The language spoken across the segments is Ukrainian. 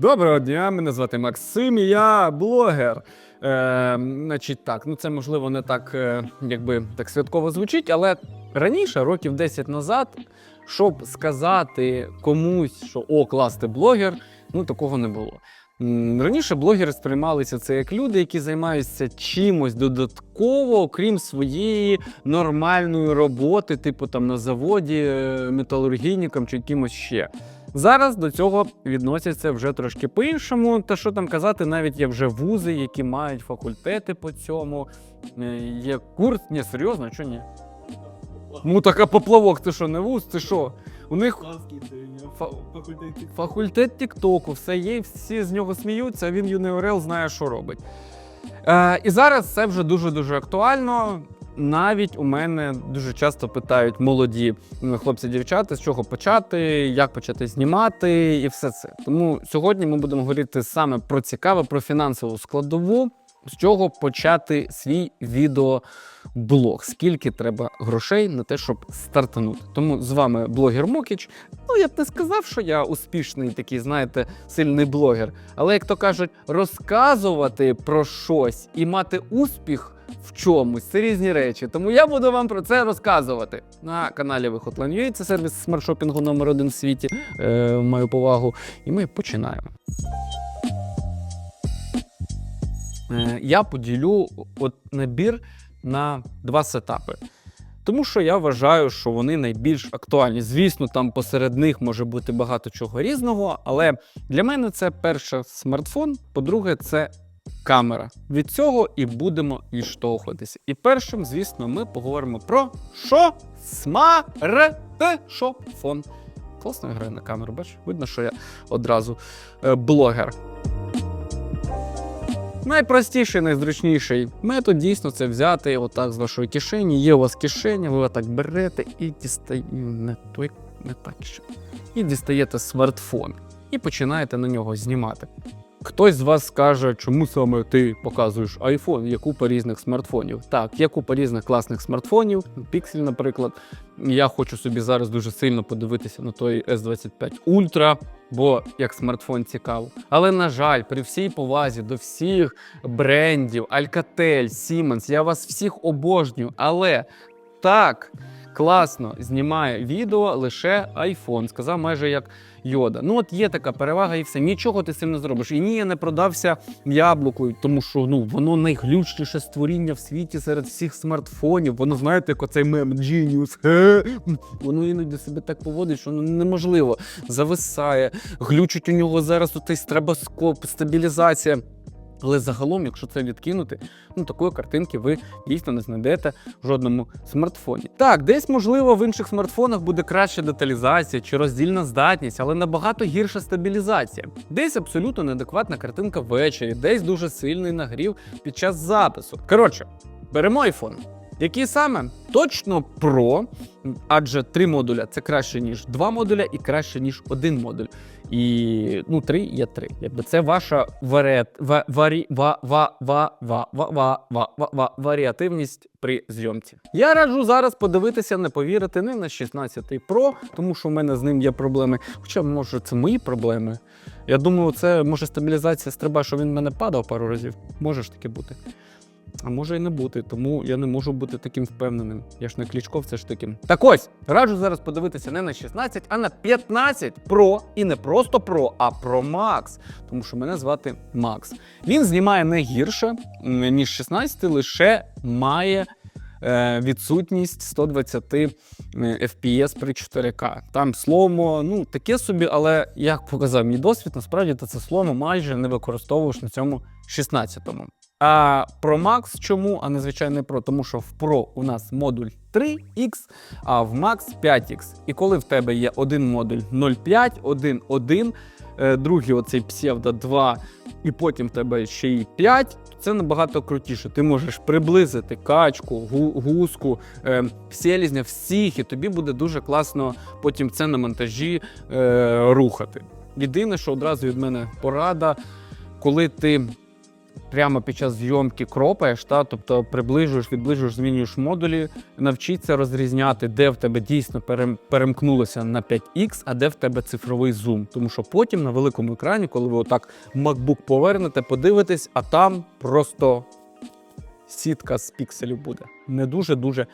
Доброго дня, мене звати Максим, і я блогер. Е, значить так, ну це можливо не так, е, якби так святково звучить, але раніше, років 10 назад, щоб сказати комусь, що о, клас, ти блогер, ну такого не було. Раніше блогери сприймалися це як люди, які займаються чимось додатково, окрім своєї нормальної роботи, типу там на заводі, е, металургійником чи якимось ще. Зараз до цього відносяться вже трошки по-іншому. Та що там казати, навіть є вже вузи, які мають факультети по цьому. Е, Є курс, ні, серйозно, що ні? Ну така поплавок, це що, не вуз, це що? У них Фа- факультет Тіктоку, все є, всі з нього сміються, а він ЮНРЛ знає, що робить. Е, і зараз це вже дуже-дуже актуально. Навіть у мене дуже часто питають молоді хлопці-дівчата, з чого почати, як почати знімати, і все це. Тому сьогодні ми будемо говорити саме про цікаве, про фінансову складову, з чого почати свій відеоблог. Скільки треба грошей на те, щоб стартанути. Тому з вами блогер Мокіч. Ну, я б не сказав, що я успішний такий, знаєте, сильний блогер. Але як то кажуть, розказувати про щось і мати успіх в чомусь це різні речі. Тому я буду вам про це розказувати на каналі Вихотлан.ua. Це сервіс смарт-шопінгу номер один в світі. Е, маю повагу. І ми починаємо. Е, я поділю от набір на два сетапи. Тому що я вважаю, що вони найбільш актуальні. Звісно, там посеред них може бути багато чого різного, але для мене це перше смартфон, по-друге, це камера. Від цього і будемо відштовхуватися. І першим, звісно, ми поговоримо про що? Смартфон. Класно грає на камеру, бачиш? Видно, що я одразу е, блогер. Найпростіший, найзручніший метод дійсно це взяти отак з вашої кишені. Є у вас кишеня, ви отак берете і дістаєте не той, не так ще. І дістаєте смартфон і починаєте на нього знімати. Хтось з вас скаже, чому саме ти показуєш iPhone, є купа різних смартфонів. Так, є купа різних класних смартфонів, Pixel, наприклад. Я хочу собі зараз дуже сильно подивитися на той S25 Ultra, бо як смартфон цікаво. Але на жаль, при всій повазі до всіх брендів, Alcatel, Siemens, я вас всіх обожнюю, але так класно знімає відео лише iPhone. Сказав майже як Йода. Ну от є така перевага, і все. Нічого ти з цим не зробиш. І ні, я не продався яблукою, тому що ну воно найглючніше створіння в світі серед всіх смартфонів. Воно знаєте, як оцей мем Genius. Воно іноді себе так поводить, що ну неможливо. Зависає, глючить у нього зараз отей стробоскоп, стабілізація. Але загалом, якщо це відкинути, ну такої картинки ви дійсно не знайдете в жодному смартфоні. Так, десь можливо в інших смартфонах буде краща деталізація чи роздільна здатність, але набагато гірша стабілізація. Десь абсолютно неадекватна картинка ввечері, десь дуже сильний нагрів під час запису. Коротше, беремо iPhone. Які саме? Точно Pro, адже три модуля це краще, ніж два модуля, і краще, ніж один модуль. І ну, три є три. Якби це ваша варіативність при зйомці. Я раджу зараз подивитися, не повірити не на 16 Pro, тому що в мене з ним є проблеми. Хоча, може, це мої проблеми. Я думаю, це може стабілізація стриба, що він в мене падав пару разів. Може ж таки бути. А може і не бути, тому я не можу бути таким впевненим. Я ж не клічков, це ж таким. Так ось раджу зараз подивитися не на 16, а на 15 Pro. І не просто Pro, а Pro Max. Тому що мене звати Макс. Він знімає не гірше, ніж 16, лише має. е, Відсутність 120 е, FPS при 4К. Там сломо, ну таке собі, але як показав мій досвід, насправді ти це сломо майже не використовуєш на цьому 16-му. А Pro Max чому, а не звичайний Pro? Тому що в Pro у нас модуль 3X, а в Max 5X. І коли в тебе є один модуль 0,5, один 1, е, другий оцей псевдо 2, і потім в тебе ще й 5, то це набагато крутіше. Ти можеш приблизити качку, гу- гуску, е, селізня, всіх, і тобі буде дуже класно потім це на монтажі е, рухати. Єдине, що одразу від мене порада, коли ти прямо під час зйомки кропаєш, та, тобто приближуєш, відближуєш, змінюєш модулі, навчіться розрізняти, де в тебе дійсно перем- перемкнулося на 5X, а де в тебе цифровий зум. Тому що потім на великому екрані, коли ви отак MacBook повернете, подивитесь, а там просто сітка з пікселів буде. Не дуже-дуже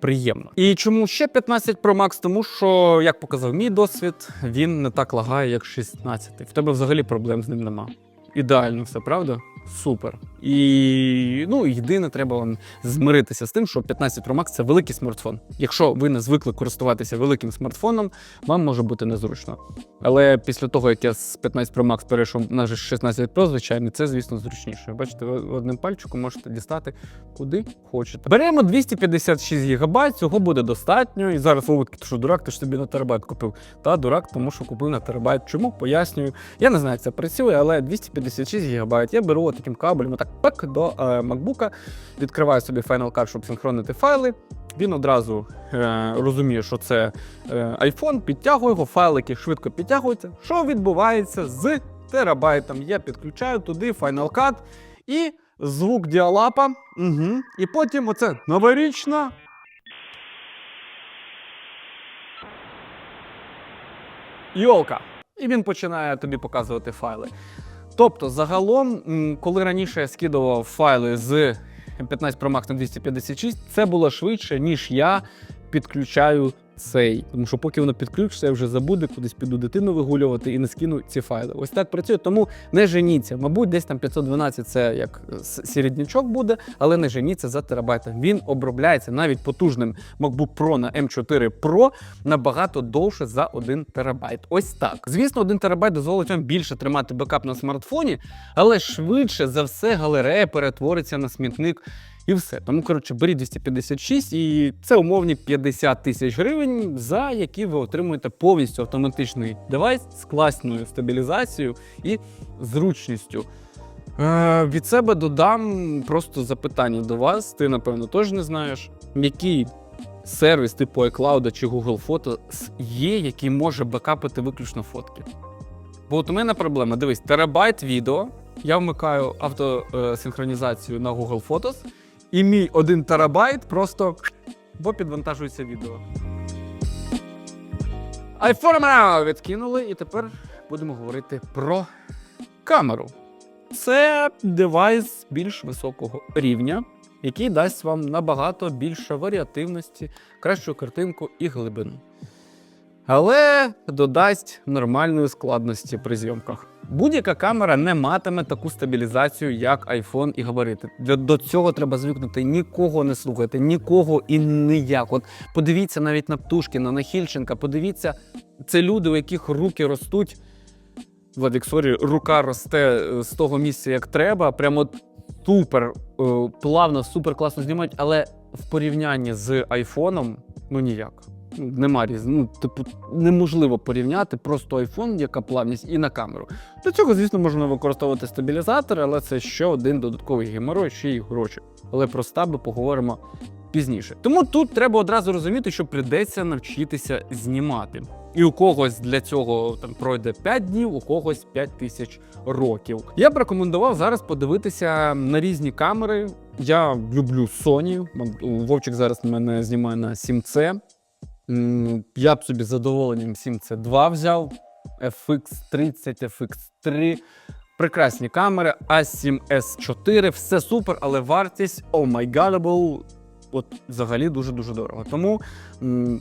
приємно. І чому ще 15 Pro Max? Тому що, як показав мій досвід, він не так лагає, як 16. В тебе взагалі проблем з ним нема. Ідеально все, правда? Супер. І ну єдине, треба вам змиритися з тим, що 15 Pro Max це великий смартфон. Якщо ви не звикли користуватися великим смартфоном, вам може бути незручно. Але після того, як я з 15 Pro Max перейшов на 16 Pro, звичайно, це, звісно, зручніше. Бачите, ви одним пальчиком можете дістати куди хочете. Беремо 256 ГБ, цього буде достатньо. І зараз воводки, ти що дурак, ти ж собі на терабайт купив. Та дурак, тому що купив на терабайт. Чому? Пояснюю. Я не знаю, як це працює, але 256 ГБ я беру таким кабелем, отак пек до е, MacBook, відкриваю собі Final Cut, щоб синхронити файли. Він одразу е, розуміє, що це е, iPhone, підтягує його, файлики швидко підтягуються. Що відбувається з терабайтом? Я підключаю туди Final Cut і звук діалапа. Угу. І потім оце новорічна. Йолка. І він починає тобі показувати файли. Тобто, загалом, коли раніше я скидував файли з 15 Pro Max на 256, це було швидше, ніж я підключаю цей. Тому що поки воно підключиться, я вже забуду, кудись піду дитину вигулювати і не скину ці файли. Ось так працює, тому не женіться. Мабуть, десь там 512 це як середнячок буде, але не женіться за терабайтом. Він обробляється навіть потужним MacBook Pro на M4 Pro набагато довше за 1 терабайт. Ось так. Звісно, 1 терабайт дозволить вам більше тримати бекап на смартфоні, але швидше за все галерея перетвориться на смітник. І все. Тому, коротше, беріть 256, і це умовні 50 тисяч гривень, за які ви отримуєте повністю автоматичний девайс з класною стабілізацією і зручністю. Е, від себе додам просто запитання до вас. Ти, напевно, теж не знаєш, який сервіс типу iCloud чи Google Photos є, який може бекапити виключно фотки. Бо от у мене проблема: дивись, терабайт відео. Я вмикаю автосинхронізацію на Google Photos, і мій 1 терабайт просто бо підвантажується відео. iPhone відкинули, і тепер будемо говорити про камеру. Це девайс більш високого рівня, який дасть вам набагато більше варіативності, кращу картинку і глибину. Але додасть нормальної складності при зйомках. Будь-яка камера не матиме таку стабілізацію, як iPhone і габарити. Для до цього треба звикнути. Нікого не слухайте, нікого і ніяк. От подивіться навіть на Птушкіна, на Хільченка. Подивіться, це люди, у яких руки ростуть. Владик, сорі, рука росте е, з того місця, як треба. Прямо супер е, плавно, супер класно знімають, але в порівнянні з айфоном, ну ніяк. Нема різ... ну, типу, неможливо порівняти просто iPhone, яка плавність, і на камеру. Для цього, звісно, можна використовувати стабілізатори, але це ще один додатковий геморой, ще й гроші. Але про стаби поговоримо пізніше. Тому тут треба одразу розуміти, що прийдеться навчитися знімати. І у когось для цього там пройде 5 днів, у когось 5 тисяч років. Я б рекомендував зараз подивитися на різні камери. Я люблю Sony. Вовчик зараз мене знімає на 7C. Я б собі задоволенням 7C2 взяв. FX30, FX3. Прекрасні камери, A7S4, все супер, але вартість oh my godable, от взагалі дуже-дуже дорого. Тому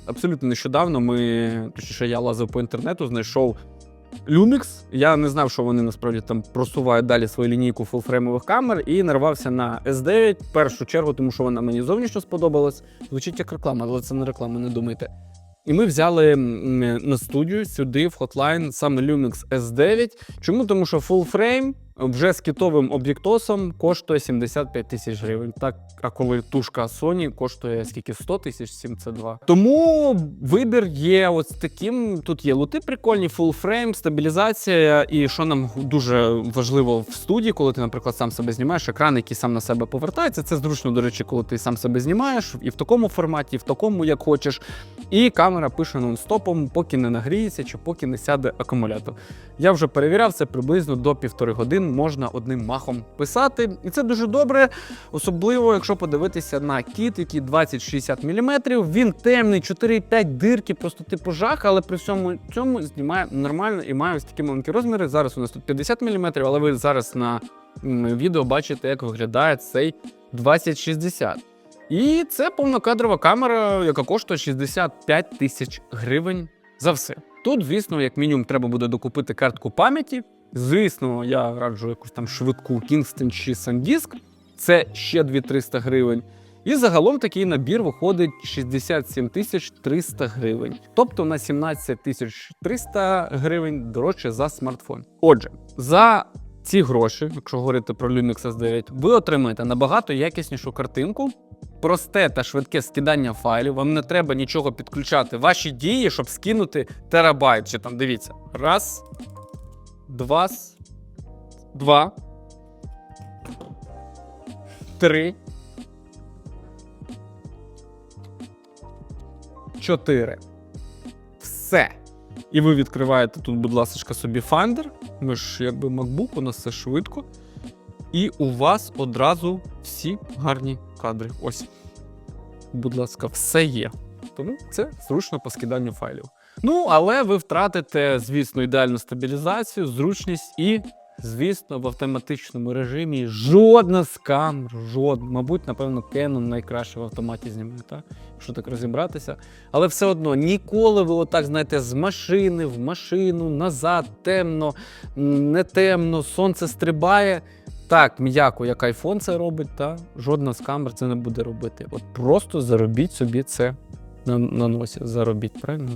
абсолютно нещодавно ми, точніше, я лазив по інтернету, знайшов Lumix. Я не знав, що вони насправді там просувають далі свою лінійку фулфреймових камер і нарвався на S9 в першу чергу, тому що вона мені зовнішньо сподобалась. Звучить як реклама, але це не реклама, не думайте. І ми взяли на студію сюди в Hotline саме Lumix S9. Чому? Тому що full frame вже з кітовим об'єктосом коштує 75 тисяч гривень. Так, а коли тушка Sony коштує скільки 100 тисяч 702. Тому вибір є ось таким. Тут є лути прикольні, frame, стабілізація. І що нам дуже важливо в студії, коли ти, наприклад, сам себе знімаєш, екран, який сам на себе повертається. Це зручно, до речі, коли ти сам себе знімаєш і в такому форматі, і в такому, як хочеш. І камера пише нон-стопом, поки не нагріється чи поки не сяде акумулятор. Я вже перевіряв це приблизно до півтори години ним можна одним махом писати. І це дуже добре, особливо якщо подивитися на кіт, який 20-60 мм. Він темний, 4,5 дирки, просто типу жах, але при всьому цьому знімає нормально і має ось такі маленькі розміри. Зараз у нас тут 50 мм, але ви зараз на відео бачите, як виглядає цей 2060. І це повнокадрова камера, яка коштує 65 тисяч гривень за все. Тут, звісно, як мінімум, треба буде докупити картку пам'яті. Звісно, я раджу якусь там швидку Kingston чи SanDisk. Це ще 2-300 гривень. І загалом такий набір виходить 67 тисяч 300 гривень. Тобто на 17 тисяч 300 гривень дорожче за смартфон. Отже, за ці гроші, якщо говорити про Lumix S9, ви отримаєте набагато якіснішу картинку, просте та швидке скидання файлів. Вам не треба нічого підключати. Ваші дії, щоб скинути терабайт. Чи там дивіться. Раз, два, два, три, чотири. Все. І ви відкриваєте тут, будь ласка, собі Finder. Ми ж якби MacBook, у нас все швидко. І у вас одразу всі гарні кадри. Ось. Будь ласка, все є. Тому це зручно по скиданню файлів. Ну, але ви втратите, звісно, ідеальну стабілізацію, зручність і, звісно, в автоматичному режимі жодна з камер, жодна. Мабуть, напевно, Canon найкраще в автоматі знімає, так? Якщо так розібратися. Але все одно ніколи ви отак, знаєте, з машини в машину, назад, темно, не темно, сонце стрибає. Так, м'яко, як iPhone це робить, та жодна з камер це не буде робити. От просто заробіть собі це на, на носі. Заробіть, правильно?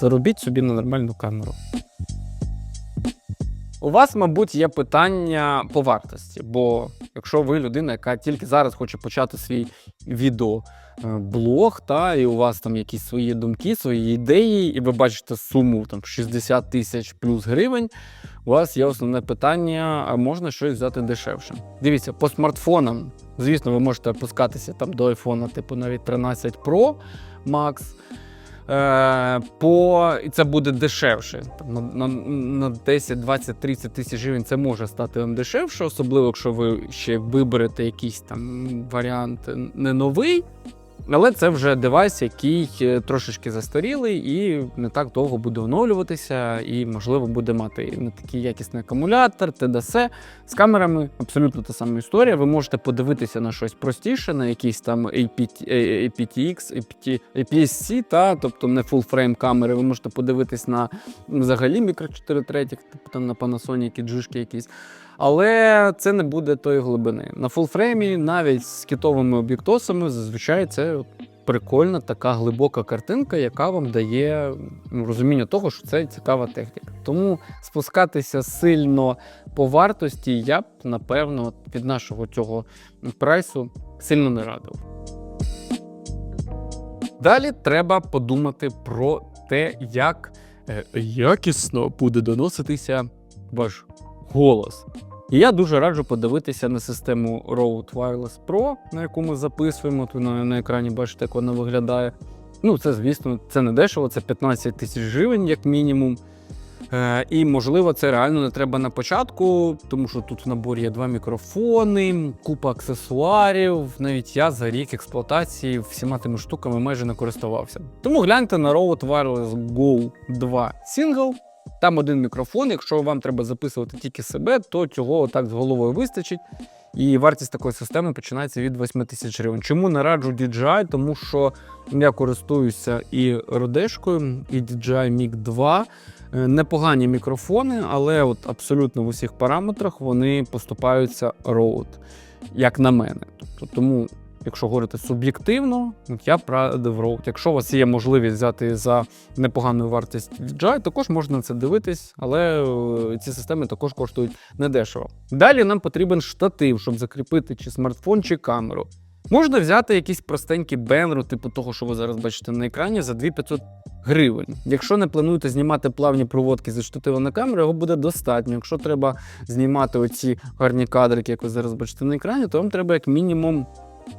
Заробіть собі на нормальну камеру. У вас, мабуть, є питання по вартості, бо якщо ви людина, яка тільки зараз хоче почати свій відеоблог, та і у вас там якісь свої думки, свої ідеї, і ви бачите суму там 60 тисяч плюс гривень, у вас є основне питання: а можна щось взяти дешевше? Дивіться, по смартфонам, звісно, ви можете опускатися там до айфона, типу навіть 13 Pro Max. Е, по і це буде дешевше. На, на, на 10, 20, 30 тисяч гривень це може стати вам дешевше, особливо якщо ви ще виберете якийсь там варіант не новий. Але це вже девайс, який е, трошечки застарілий і не так довго буде оновлюватися, і, можливо, буде мати не такий якісний акумулятор, ТДС. З камерами абсолютно та сама історія. Ви можете подивитися на щось простіше, на якісь там APTX, APT, APS-C, та, тобто не full frame камери. Ви можете подивитись на взагалі мікро 4 третіх, там на Panasonic, джишки якісь. Але це не буде тої глибини. На фулфреймі, навіть з кітовими об'єктосами, зазвичай це прикольна така глибока картинка, яка вам дає ну, розуміння того, що це цікава техніка. Тому спускатися сильно по вартості я б, напевно, від нашого цього прайсу сильно не радив. Далі треба подумати про те, як е, якісно буде доноситися ваш голос. І я дуже раджу подивитися на систему Rode Wireless Pro, на яку ми записуємо. Тут на, на екрані бачите, як вона виглядає. Ну, це, звісно, це не дешево, це 15 тисяч гривень, як мінімум. Е, і, можливо, це реально не треба на початку, тому що тут в наборі є два мікрофони, купа аксесуарів. Навіть я за рік експлуатації всіма тими штуками майже не користувався. Тому гляньте на Rode Wireless Go 2 Single. Там один мікрофон. Якщо вам треба записувати тільки себе, то цього отак з головою вистачить. І вартість такої системи починається від 8 тисяч гривень. Чому не раджу DJI? Тому що я користуюся і Родешкою, і DJI Mic 2. Е, Непогані мікрофони, але от абсолютно в усіх параметрах вони поступаються Rode, як на мене. Тобто, тому, якщо говорити суб'єктивно, я б радив Rode. Якщо у вас є можливість взяти за непогану вартість DJI, також можна на це дивитись, але е, ці системи також коштують недешево. Далі нам потрібен штатив, щоб закріпити чи смартфон, чи камеру. Можна взяти якийсь простенький бенро, типу того, що ви зараз бачите на екрані, за 2500 гривень. Якщо не плануєте знімати плавні проводки зі штатива на камеру, його буде достатньо. Якщо треба знімати оці гарні кадрики, як ви зараз бачите на екрані, то вам треба як мінімум.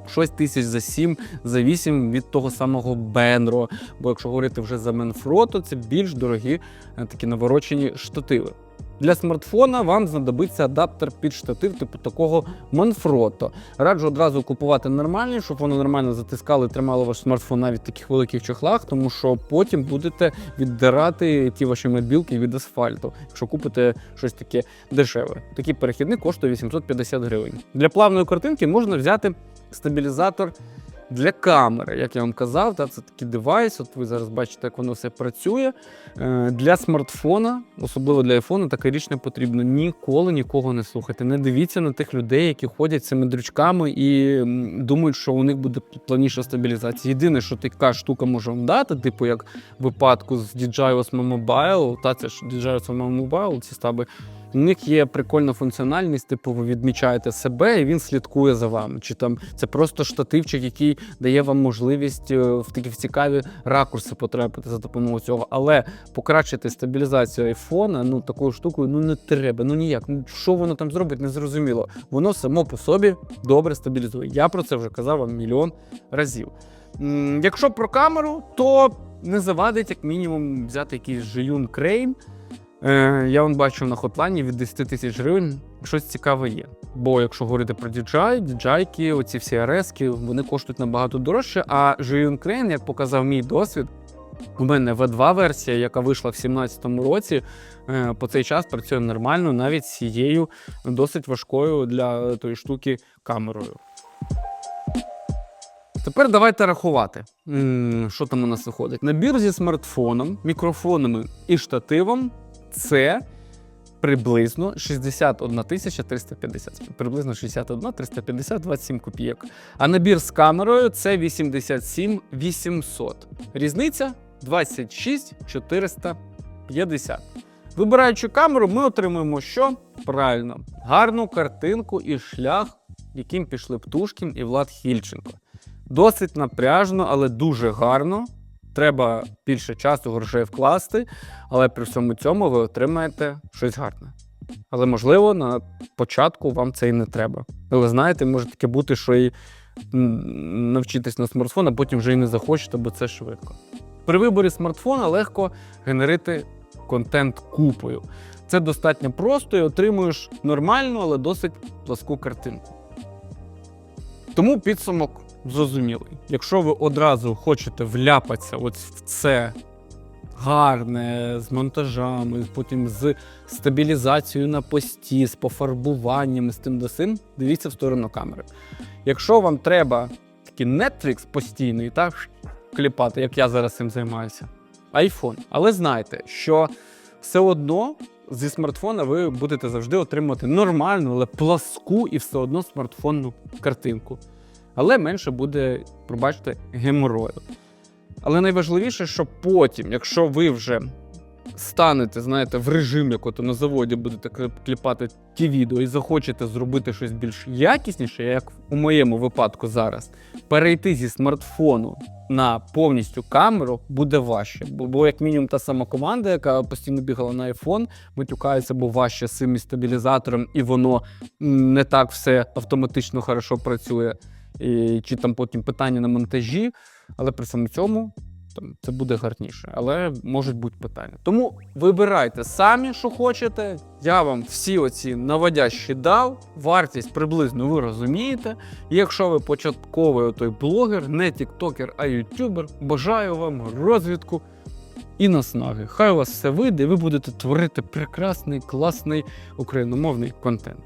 Щось тисяч за 7, за 8 від того самого Бенро. Бо якщо говорити вже за Менфро, то це більш дорогі е, такі наворочені штативи. Для смартфона вам знадобиться адаптер під штатив, типу такого Manfrotto. Раджу одразу купувати нормальний, щоб воно нормально затискало і тримало ваш смартфон навіть в таких великих чохлах, тому що потім будете віддирати ті ваші мобілки від асфальту, якщо купите щось таке дешеве. Такий перехідник коштує 850 гривень. Для плавної картинки можна взяти стабілізатор для камери, як я вам казав, та це такий девайс. От ви зараз бачите, як воно все працює. Е, Для смартфона, особливо для айфону, така річ не потрібна. Ніколи нікого не слухайте. Не дивіться на тих людей, які ходять цими дрючками і думають, що у них буде плавніша стабілізація. Єдине, що така штука може вам дати, типу як в випадку з DJI Osmo Mobile, та це ж DJI Osmo Mobile, ці стаби. У них є прикольна функціональність, типу, ви відмічаєте себе, і він слідкує за вами. Чи там це просто штативчик, який дає вам можливість е, в такі в цікаві ракурси потрапити за допомогою цього. Але покращити стабілізацію айфона, ну такою штукою ну не треба. Ну ніяк. Ну що воно там зробить, не зрозуміло. Воно само по собі добре стабілізує. Я про це вже казав вам мільйон разів. Якщо про камеру, то не завадить, як мінімум, взяти якийсь Жиюн Крейн. Е, я вон бачу на хотлайні від 10 тисяч гривень щось цікаве є. Бо якщо говорити про DJI, DJI, оці всі RS, вони коштують набагато дорожче. А Жиюн Крейн, як показав мій досвід, у мене V2 версія, яка вийшла в 2017 році, е, по цей час працює нормально, навіть з цією досить важкою для тої штуки камерою. Тепер давайте рахувати, що там у нас виходить. Набір зі смартфоном, мікрофонами і штативом це приблизно 61 350. Приблизно 61 350 27 копійок. А набір з камерою це 87 800. Різниця 26 450. Вибираючи камеру, ми отримуємо що? Правильно, гарну картинку і шлях, яким пішли Птушкін і Влад Хільченко. Досить напряжно, але дуже гарно. Треба більше часу, грошей вкласти, але при всьому цьому ви отримаєте щось гарне. Але можливо, на початку вам це і не треба. Ви знаєте, може таке бути, що і навчитись на смартфон, а потім вже і не захочете, бо це швидко. При виборі смартфона легко генерити контент купою. Це достатньо просто і отримуєш нормальну, але досить пласку картинку. Тому підсумок зрозумілий. Якщо ви одразу хочете вляпатися от в це гарне, з монтажами, потім з стабілізацією на пості, з пофарбуванням, з тим до сим, дивіться в сторону камери. Якщо вам треба такий Netflix постійний, так, кліпати, як я зараз цим займаюся, iPhone. Але знайте, що все одно зі смартфона ви будете завжди отримувати нормальну, але пласку і все одно смартфонну картинку. Але менше буде, пробачте, геморою. Але найважливіше, що потім, якщо ви вже станете, знаєте, в режим, як от на заводі будете кліп- кліпати ті відео і захочете зробити щось більш якісніше, як у моєму випадку зараз, перейти зі смартфону на повністю камеру буде важче. Бо, як мінімум та сама команда, яка постійно бігала на iPhone, матюкається, бо важче з цим стабілізатором, і воно не так все автоматично хорошо працює. І, чи там потім питання на монтажі, але при всьому цьому це буде гарніше. Але можуть бути питання. Тому вибирайте самі, що хочете. Я вам всі оці наводящі дав. Вартість приблизно ви розумієте. Якщо ви початковий той блогер, не тіктокер, а ютубер, бажаю вам розвідку і наснаги. Хай у вас все вийде, і ви будете творити прекрасний, класний україномовний контент.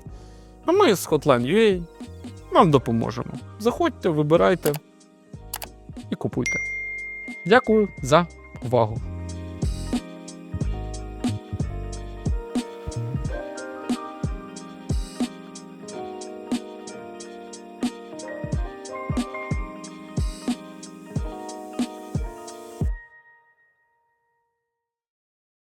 А ми з Hotline.ua вам допоможемо. Заходьте, вибирайте і купуйте. Дякую за увагу.